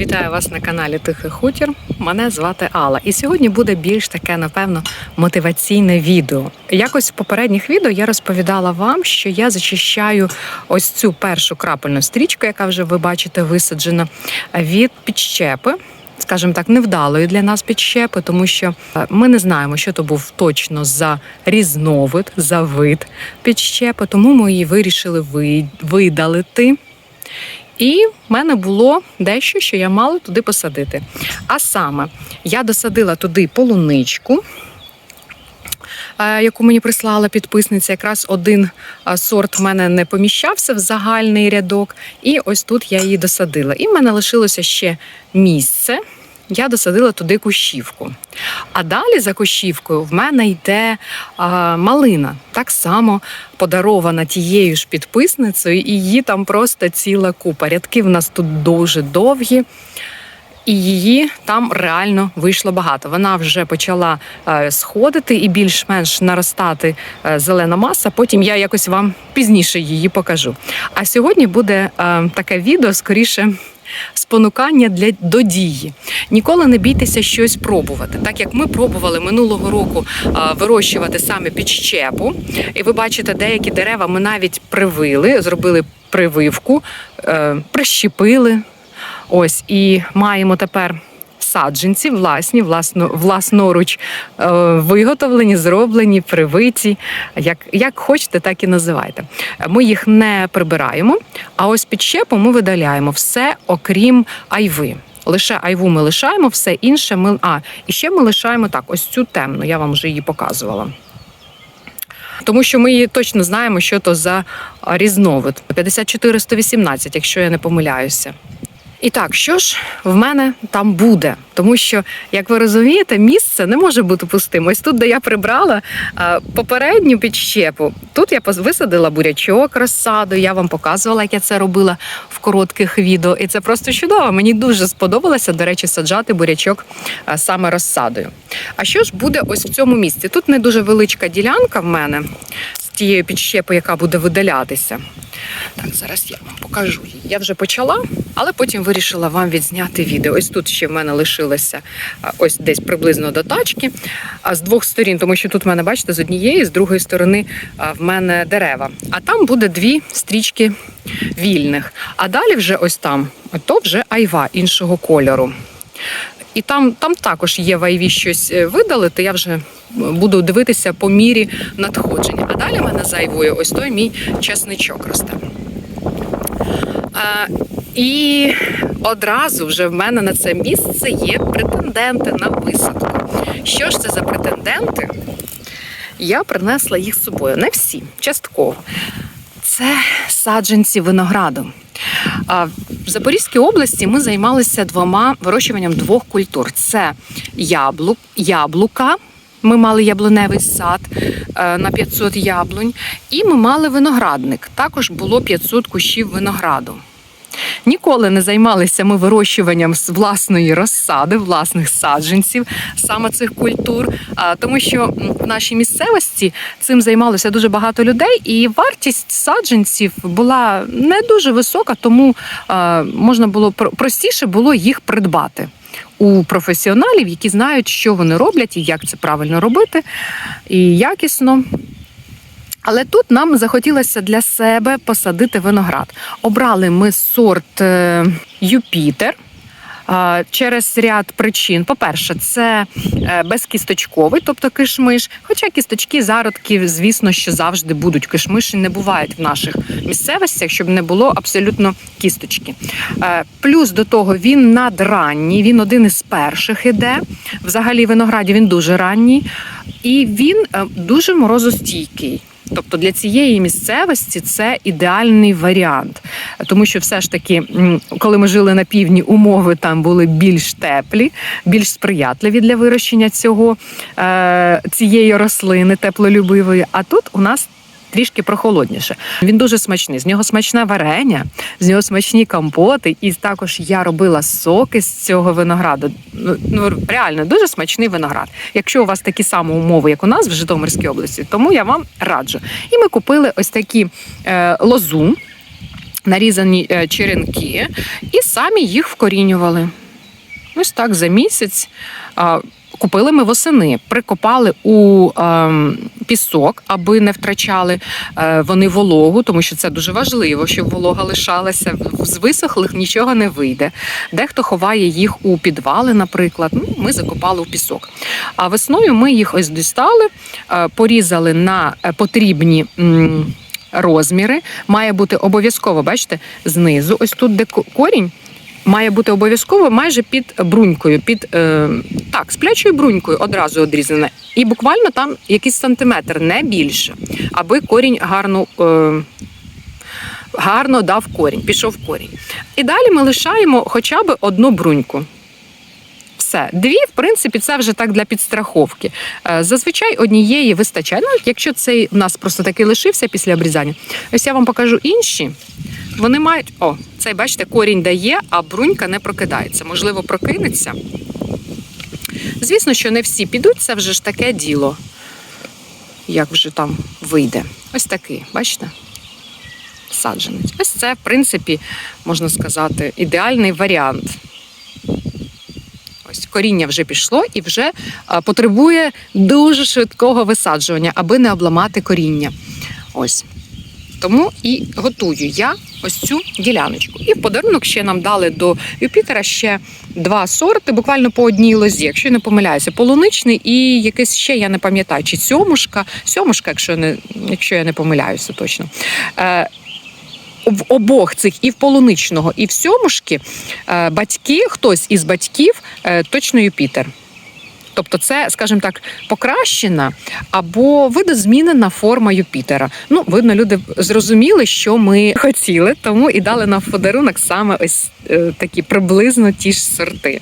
Вітаю вас на каналі Тихий Хутір. Мене звати Алла. І сьогодні буде більш таке, напевно, мотиваційне відео. Якось в попередніх відео я розповідала вам, що я зачищаю ось цю першу крапельну стрічку, яка вже ви бачите висаджена, від підщепи. Скажімо так, невдалої для нас підщепи, тому що е, ми не знаємо, що то був точно за різновид, за вид підщепи, тому ми її вирішили видалити. І в мене було дещо, що я мала туди посадити. А саме, я досадила туди полуничку, е, яку мені прислала підписниця. Якраз один е, сорт в мене не поміщався в загальний рядок. І ось тут я її досадила. І в мене лишилося ще місце. Я досадила туди кущівку. А далі за кущівкою в мене йде а, малина, так само подарована тією ж підписницею, і її там просто ціла купа. Рядки в нас тут дуже довгі. І її там реально вийшло багато. Вона вже почала е, сходити і більш-менш наростати е, зелена маса. Потім я якось вам пізніше її покажу. А сьогодні буде е, таке відео скоріше. Спонукання для до дії. Ніколи не бійтеся щось пробувати. Так як ми пробували минулого року вирощувати саме підщепу, і ви бачите, деякі дерева ми навіть привили, зробили прививку, е, прищепили. Ось і маємо тепер саджанці, власні, власно, власноруч е, виготовлені, зроблені, привиті. Як, як хочете, так і називайте. Ми їх не прибираємо, а ось підщепу ми видаляємо все, окрім айви. Лише айву ми лишаємо, все інше ми. А, і ще ми лишаємо так, ось цю темну, я вам вже її показувала. Тому що ми її точно знаємо, що то за різновид 54-118, якщо я не помиляюся. І так, що ж в мене там буде? Тому що, як ви розумієте, місце не може бути пустим. Ось тут, де я прибрала попередню підщепу, тут я висадила бурячок розсаду. Я вам показувала, як я це робила в коротких відео. І це просто чудово. Мені дуже сподобалося, до речі, саджати бурячок саме розсадою. А що ж буде ось в цьому місці? Тут не дуже величка ділянка в мене з тією підщепою, яка буде видалятися. Так, зараз я вам покажу її. Я вже почала, але потім вирішила вам відзняти відео. Ось тут ще в мене лишилося ось десь приблизно до тачки. А з двох сторін, тому що тут в мене, бачите, з однієї, з другої сторони в мене дерева. А там буде дві стрічки вільних. А далі вже ось там, то вже айва іншого кольору. І там, там також є в айві щось е, видалити. Я вже буду дивитися по мірі надходження. А далі мене за айвою ось той мій чесничок росте. А, і одразу вже в мене на це місце є претенденти на висадку. Що ж це за претенденти? Я принесла їх з собою. Не всі, частково. Це саджанці винограду. В Запорізькій області ми займалися двома вирощуванням двох культур: це яблук, яблука. Ми мали яблуневий сад е, на 500 яблунь, і ми мали виноградник. Також було 500 кущів винограду. Ніколи не займалися ми вирощуванням з власної розсади, власних саджанців, саме цих культур, а, тому що в нашій місцевості цим займалося дуже багато людей, і вартість саджанців була не дуже висока, тому можна було про- простіше було їх придбати. У професіоналів, які знають, що вони роблять і як це правильно робити, і якісно. Але тут нам захотілося для себе посадити виноград. Обрали ми сорт е, Юпітер. Через ряд причин. По-перше, це е, безкісточковий, тобто кишмиш. Хоча кісточки, зародки, звісно, що завжди будуть. Кишмиші не бувають в наших місцевостях, щоб не було абсолютно кісточки. Е, Плюс до того він надранній, він один із перших іде. Взагалі, винограді він дуже ранній, і він дуже морозостійкий. Тобто для цієї місцевості це ідеальний варіант, тому що все ж таки, коли ми жили на півдні, умови там були більш теплі, більш сприятливі для вирощення цього е, цієї рослини теплолюбивої. А тут у нас трішки прохолодніше. Він дуже смачний. З нього смачне варення, з нього смачні компоти, і також я робила соки з цього винограду. Ну, ну реально дуже смачний виноград. Якщо у вас такі самі умови, як у нас в Житомирській області, тому я вам раджу. І ми купили ось такі е, лозу. нарізані е, черенки і самі їх вкорінювали. Ось так за місяць. Купили ми восени, прикопали у ем, пісок, аби не втрачали е, вони вологу, тому що це дуже важливо, щоб волога лишалася. З висохлих нічого не вийде. Дехто ховає їх у підвали, наприклад. Ну, ми закопали у пісок. А весною ми їх ось дістали, е, порізали на е, потрібні. м, Розміри має бути обов'язково, бачите, знизу, ось тут, де корінь, має бути обов'язково майже під брунькою, під е, так, сплячою брунькою одразу одрізане. І буквально там якийсь сантиметр, не більше, аби корінь гарно. Е, Гарно дав корінь, пішов корінь. І далі ми лишаємо хоча б одну бруньку. Все, дві, в принципі, це вже так для підстраховки. Е, Зазвичай однієї вистачає. Ну, якщо цей в нас просто такий лишився після обрізання. Ось я вам покажу інші. Вони мають. О, цей, бачите, корінь дає, а брунька не прокидається. Можливо, прокинеться. Звісно, що не всі підуть, це вже ж таке діло. Як вже там вийде. Ось такий, бачите? Саджанець. Ось це, в принципі, можна сказати, ідеальний варіант. Коріння вже пішло і вже потребує дуже швидкого висаджування, аби не обламати коріння. Ось. Тому і готую я ось цю діляночку. І в подарунок ще нам дали до Юпітера ще два сорти, буквально по одній лозі, якщо я не помиляюся, полуничний і якийсь ще, я не пам'ятаю, чи сьомушка, сьомушка, якщо не, якщо я не помиляюся точно. В обох цих і в полуничного, і в сьомушки е, батьки, хтось із батьків е, точно Юпітер. Тобто, це, скажімо так, покращена або видозмінена форма Юпітера. Ну, видно, люди зрозуміли, що ми хотіли, тому і дали нам в подарунок саме ось е, такі приблизно ті ж сорти.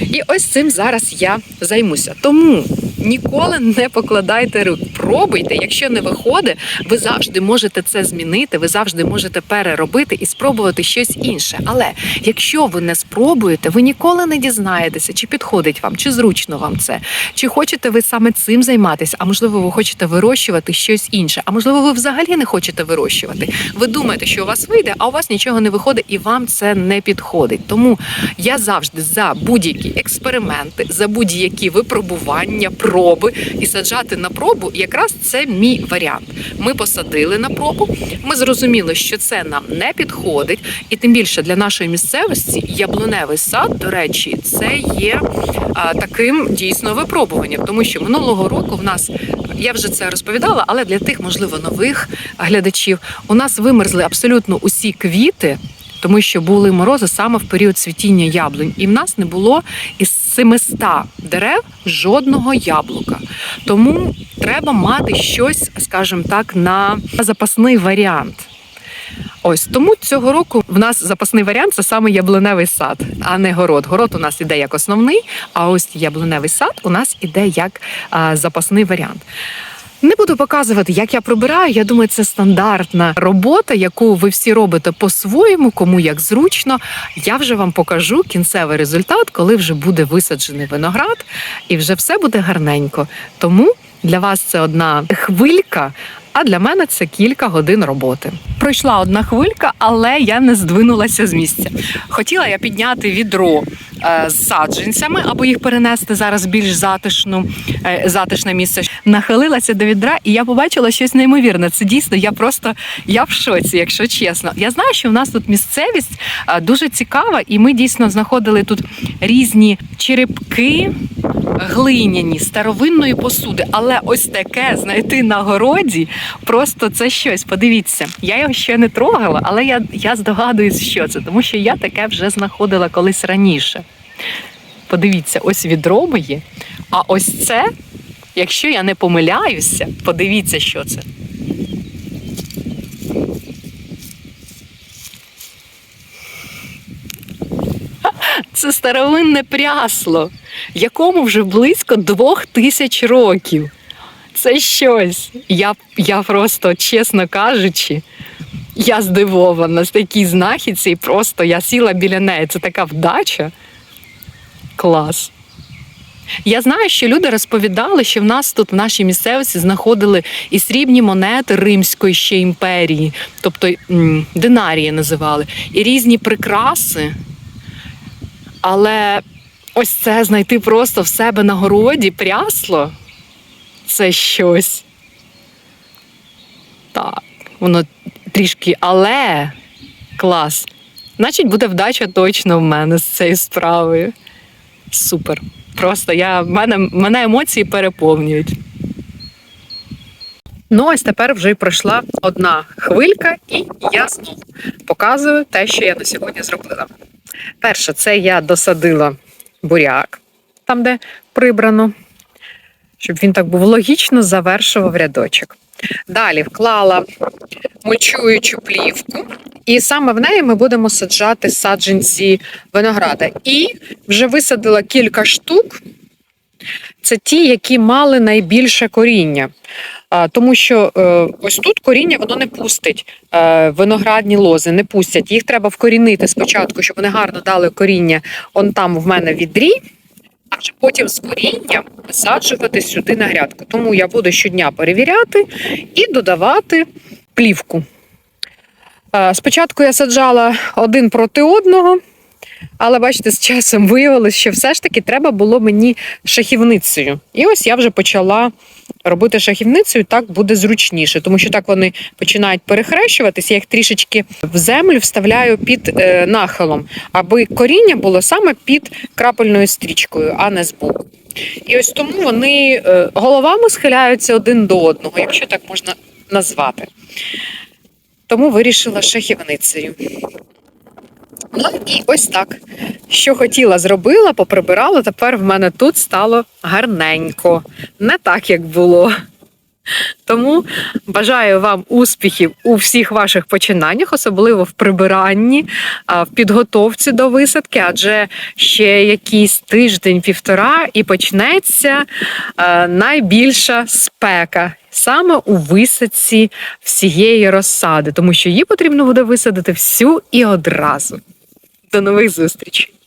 І ось цим зараз я займуся. Тому ніколи не покладайте рук. Пробуйте, якщо не виходить, ви завжди можете це змінити, ви завжди можете переробити і спробувати щось інше. Але якщо ви не спробуєте, ви ніколи не дізнаєтеся, чи підходить вам, чи зручно вам це, чи хочете ви саме цим займатися, а можливо, ви хочете вирощувати щось інше, а можливо, ви взагалі не хочете вирощувати. Ви думаєте, що у вас вийде, а у вас нічого не виходить, і вам це не підходить. Тому я завжди за будь-які експерименти, за будь-які випробування, проби і саджати на пробу, якраз це мій варіант. Ми посадили на пробу. Ми зрозуміли, що це нам не підходить, і тим більше для нашої місцевості яблуневий сад, до речі, це є а, таким дійсно випробуванням, тому що минулого року в нас я вже це розповідала, але для тих, можливо, нових глядачів у нас вимерзли абсолютно усі квіти. Тому що були морози саме в період цвітіння яблунь, і в нас не було із 700 дерев жодного яблука. Тому треба мати щось, скажімо так, на запасний варіант. Ось тому цього року в нас запасний варіант це саме яблуневий сад, а не город. Город у нас іде як основний, а ось яблуневий сад у нас іде як а, запасний варіант. Не буду показувати, як я прибираю. Я думаю, це стандартна робота, яку ви всі робите по-своєму, кому як зручно. Я вже вам покажу кінцевий результат, коли вже буде висаджений виноград, і вже все буде гарненько. Тому для вас це одна хвилька. А для мене це кілька годин роботи. Пройшла одна хвилька, але я не здвинулася з місця. Хотіла я підняти відро е, з саджанцями, або їх перенести зараз в більш затишну, е, затишне місце. Нахилилася до відра, і я побачила щось неймовірне. Це дійсно я просто я в шоці, якщо чесно. Я знаю, що в нас тут місцевість дуже цікава, і ми дійсно знаходили тут різні черепки глиняні старовинної посуди. Але ось таке знайти на городі просто це щось. Подивіться, я його ще не трогала, але я, я здогадуюсь, що це, тому що я таке вже знаходила колись раніше. Подивіться, ось відро моє. А ось це, якщо я не помиляюся, подивіться, що це. Це старовинне прясло, якому вже близько двох тисяч років. Це щось. Я, я просто, чесно кажучи, я здивована з такій знахідці, і просто я сіла біля неї. Це така вдача. Клас. Я знаю, що люди розповідали, що в нас тут в нашій місцевості знаходили і срібні монети Римської ще імперії, тобто динарії називали, і різні прикраси. Але ось це знайти просто в себе на городі прясло це щось. Так, воно трішки, але клас. Значить, буде вдача точно в мене з цією справою. Супер. Просто я, мене, мене емоції переповнюють. Ну, ось тепер вже й пройшла одна хвилька, і я знову показую те, що я на сьогодні зробила. Перше, це я досадила буряк, там, де прибрано, щоб він так був логічно завершував рядочок. Далі вклала мульчуючу плівку, і саме в неї ми будемо саджати саджанці винограда. І вже висадила кілька штук. Це ті, які мали найбільше коріння. Тому що е, ось тут коріння воно не пустить е, виноградні лози, не пустять. Їх треба вкорінити спочатку, щоб вони гарно дали коріння он там в мене відрі, а вже потім з корінням висаджувати сюди на грядку. Тому я буду щодня перевіряти і додавати плівку. Е, Спочатку я саджала один проти одного, але бачите, з часом виявилось, що все ж таки треба було мені шахівницею. І ось я вже почала робити шахівницею, так буде зручніше, тому що так вони починають перехрещуватись. Я їх трішечки в землю вставляю під е, нахилом, аби коріння було саме під крапельною стрічкою, а не збоку. І ось тому вони е, головами схиляються один до одного, якщо так можна назвати. Тому вирішила шахівницею. Ну і ось так. Що хотіла, зробила, поприбирала. Тепер в мене тут стало гарненько, не так, як було. Тому бажаю вам успіхів у всіх ваших починаннях, особливо в прибиранні, в підготовці до висадки, адже ще якийсь тиждень-півтора і почнеться найбільша спека саме у висадці всієї розсади, тому що її потрібно буде висадити всю і одразу. До нових зустрічей!